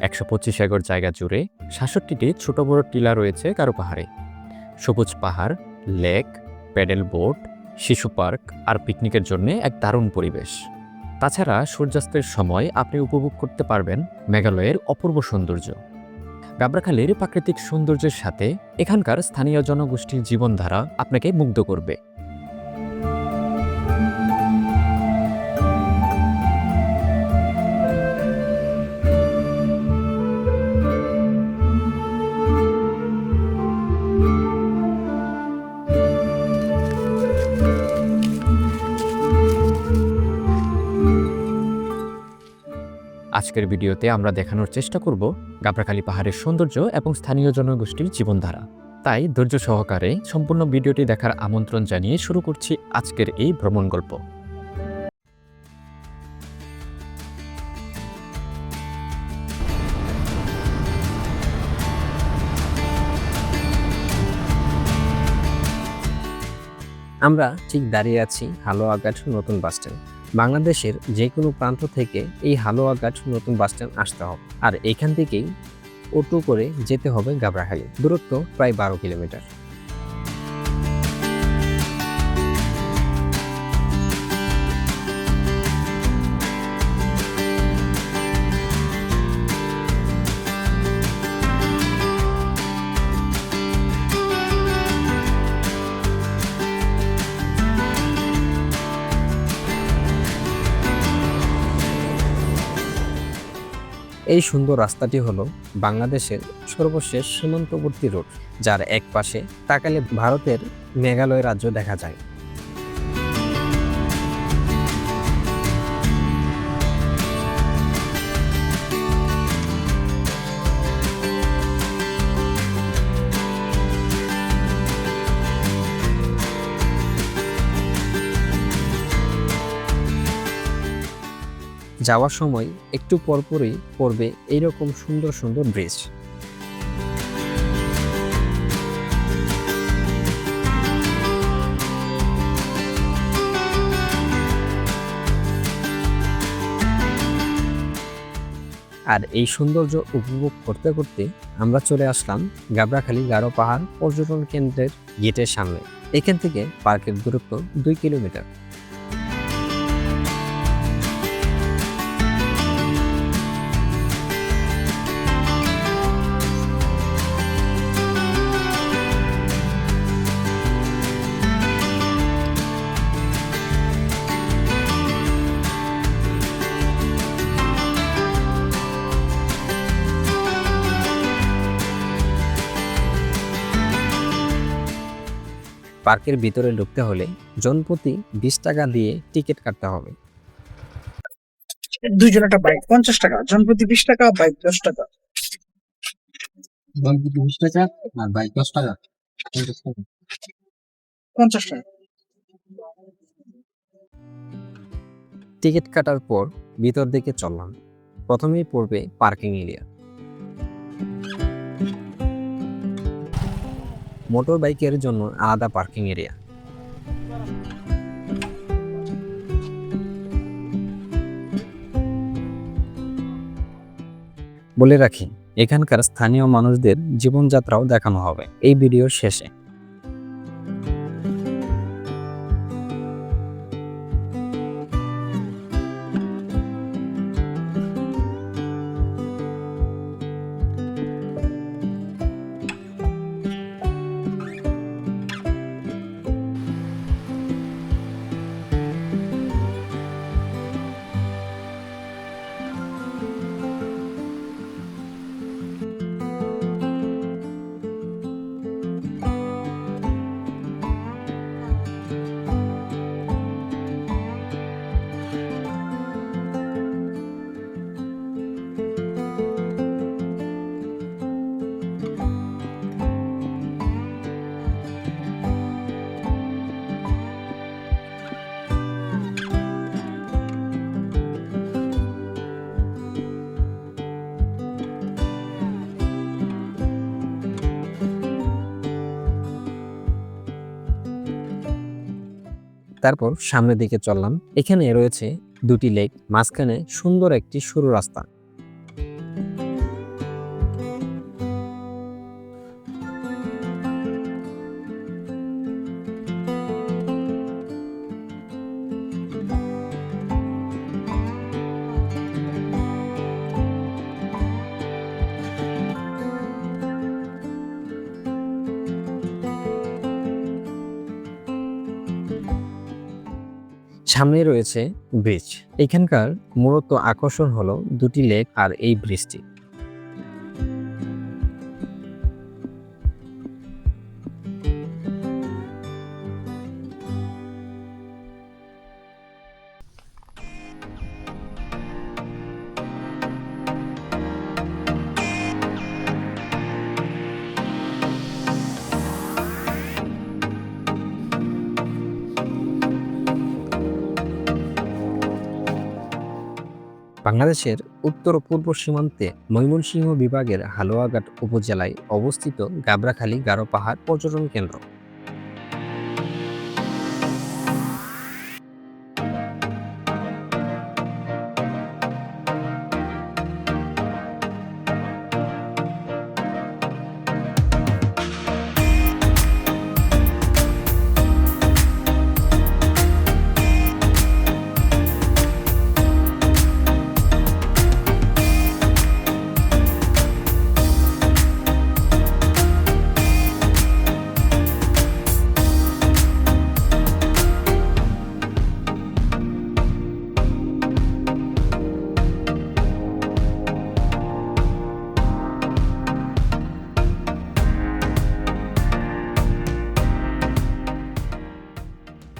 একশো পঁচিশ একর জায়গা জুড়ে সাতষট্টিটি ছোট বড় টিলা রয়েছে গারো পাহাড়ে। সবুজ পাহাড়, লেক, প্যাডেল বোট, শিশু পার্ক আর পিকনিকের জন্য এক দারুণ পরিবেশ। তাছাড়া সূর্যাস্তের সময় আপনি উপভোগ করতে পারবেন মেঘালয়ের অপূর্ব সৌন্দর্য। গাবরাখালীর প্রাকৃতিক সৌন্দর্যের সাথে এখানকার স্থানীয় জনগোষ্ঠীর জীবনধারা আপনাকে মুগ্ধ করবে। আজকের ভিডিওতে আমরা দেখানোর চেষ্টা করব গাবরাখালী পাহাড়ের সৌন্দর্য এবং স্থানীয় জনগোষ্ঠীর জীবনধারা। তাই ধৈর্য সহকারে সম্পূর্ণ ভিডিওটি দেখার আমন্ত্রণ জানিয়ে শুরু করছি আজকের এই ভ্রমণ গল্প। আমরা ঠিক দাঁড়িয়ে আছি হালুয়াঘাট নতুন বাস স্ট্যান্ড বাংলাদেশের যে কোনো প্রান্ত থেকে এই হালুয়া গাছ নতুন বাস স্ট্যান্ড আসতে হবে। আর এখান থেকেই অটো করে যেতে হবে গাবরাহালি দূরত্ব প্রায় বারো কিলোমিটার। এই সুন্দর রাস্তাটি হলো বাংলাদেশের সর্বশেষ সীমান্তবর্তী রোড, যার এক পাশে তাকালে ভারতের মেঘালয় রাজ্য দেখা যায়। যাওয়ার সময় একটু পরপরই পড়বে এইরকম সুন্দর সুন্দর ব্রিজ আর এই সৌন্দর্য উপভোগ করতে করতে আমরা চলে আসলাম গাবরাখালী গারো পাহাড় পর্যটন কেন্দ্রের গেটের সামনে। এখান থেকে পার্কের দূরত্ব দুই কিলোমিটার। পার্কের ভিতরে ঢুকতে হলে জনপ্রতি বিশ টাকা দিয়ে টিকিট কাটতে হবে। দুইজন একটা বাইক পঞ্চাশ টাকা জনপ্রতি বিশ টাকা বাইক দশ টাকা। বিশ টাকা আর বাইক দশ টাকা। পঞ্চাশ টাকা। টিকিট কাটার পর ভিতর দিকে চললাম। প্রথমেই পড়বে পার্কিং এরিয়া। মোটর বাইকের জন্য আলাদা পার্কিং এরিয়া। বলে রাখি, এখানকার স্থানীয় মানুষদের জীবনযাত্রাও দেখানো হবে। এই ভিডিওর শেষে। তারপর সামনের দিকে চললাম। এখানে রয়েছে দুটি লেক মাঝখানে সুন্দর একটি সরু রাস্তা। সামনে রয়েছে ব্রিজ। এখানকার মূলত আকর্ষণ হলো দুটি লেক আর এই ব্রিজটি। বাংলাদেশের উত্তর পূর্ব সীমান্তে ময়মনসিংহ বিভাগের হালুয়াঘাট উপজেলায় অবস্থিত গাবরাখালী গারো পাহাড় পর্যটন কেন্দ্র।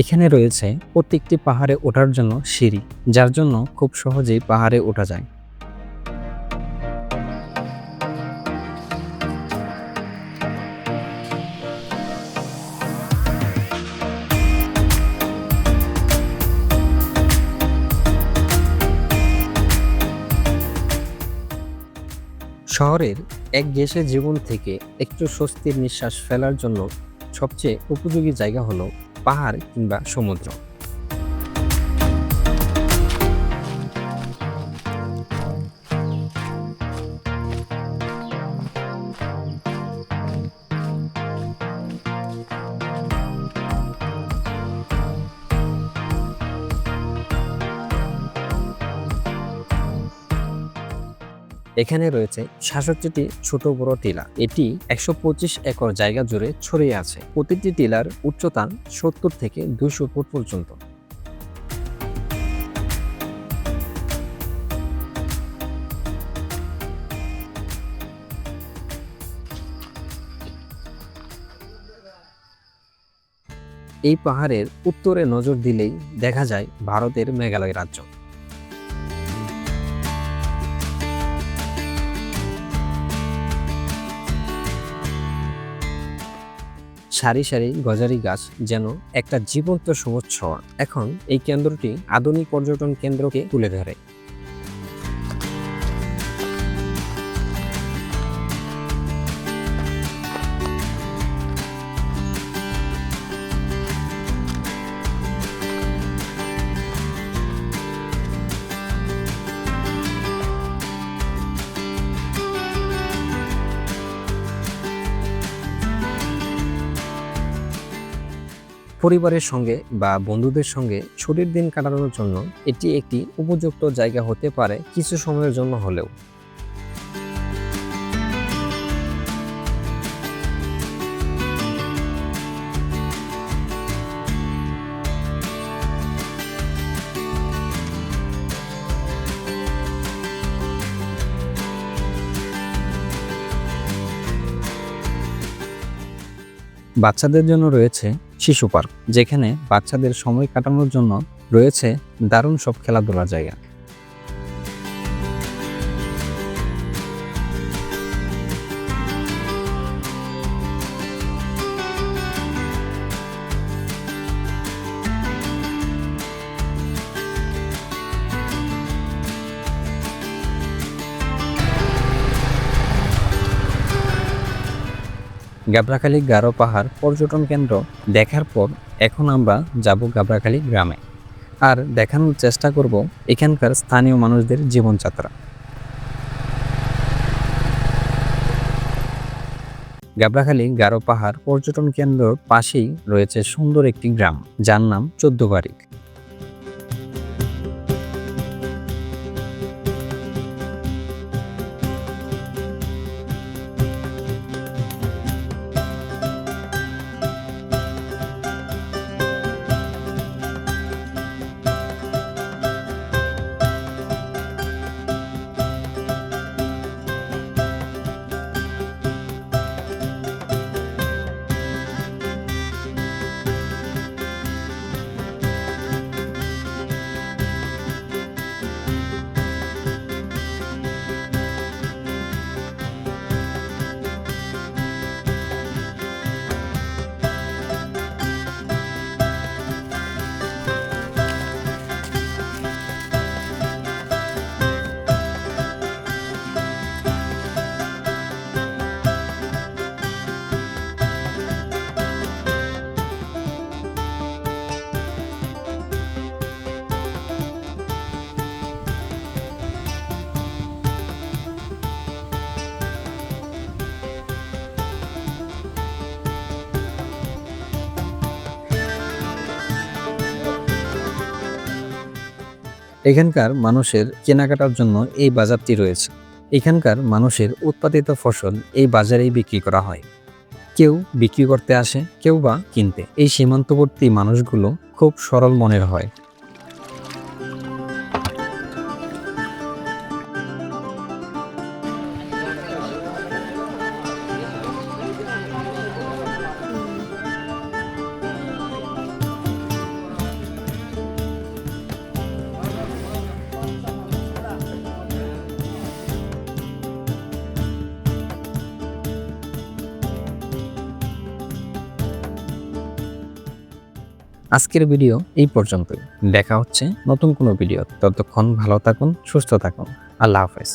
এখানে রয়েছে প্রত্যেকটি পাহাড়ে ওঠার জন্য সিঁড়ি, যার জন্য খুব সহজেই পাহাড়ে ওঠা যায়। শহরের এক গেসে জীবন থেকে একটু স্বস্তির নিঃশ্বাস ফেলার জন্য সবচেয়ে উপযোগী জায়গা হলো পাহাড় কিংবা সমুদ্র। এখানে রয়েছে সাতষট্টিটি ছোট বড় টিলা এটি একশো পঁচিশ একর জায়গা জুড়ে ছড়িয়ে আছে। প্রতিটি টিলার উচ্চতা সত্তর থেকে দুশো ফুট পর্যন্ত। এই পাহাড়ের উত্তরে নজর দিলেই দেখা যায় ভারতের মেঘালয় রাজ্য। সারি সারি গজারি গাছ যেন একটা জীবন্ত ছোঁয়া এখন এই কেন্দ্রটি আধুনিক পর্যটন কেন্দ্রকে তুলে ধরে। পরিবারের সঙ্গে বা বন্ধুদের সঙ্গে ছুটির দিন কাটানোর জন্য এটি একটি উপযুক্ত জায়গা হতে পারে কিছু সময়ের জন্য হলেও। বাচ্চাদের জন্য রয়েছে শিশু পার্ক যেখানে বাচ্চাদের সময় কাটানোর জন্য রয়েছে দারুণ সব খেলাধুলার জায়গা। গাবরাখালী গারো পাহাড় পর্যটন কেন্দ্র। দেখার পর এখন আমরা যাব গাবরাখালী গ্রামে। আর দেখানোর চেষ্টা করব এখানকার স্থানীয় মানুষদের জীবনযাত্রা। গাবরাখালী গারো পাহাড় পর্যটন কেন্দ্রর পাশেই রয়েছে সুন্দর একটি গ্রাম, যার নাম চোদ্দবাড়ি এখানকার মানুষের কেনাকাটার জন্য এই বাজারটি রয়েছে। এখানকার মানুষের উৎপাদিত ফসল এই বাজারেই বিক্রি করা হয়। কেউ বিক্রি করতে আসে, কেউ বা কিনতে। এই সীমান্তবর্তী মানুষগুলো খুব সরল মনের হয়। আজকের ভিডিও এই পর্যন্তই। দেখা হচ্ছে নতুন কোনো ভিডিও ততক্ষণ ভালো থাকুন, সুস্থ থাকুন। আল্লাহ হাফেজ।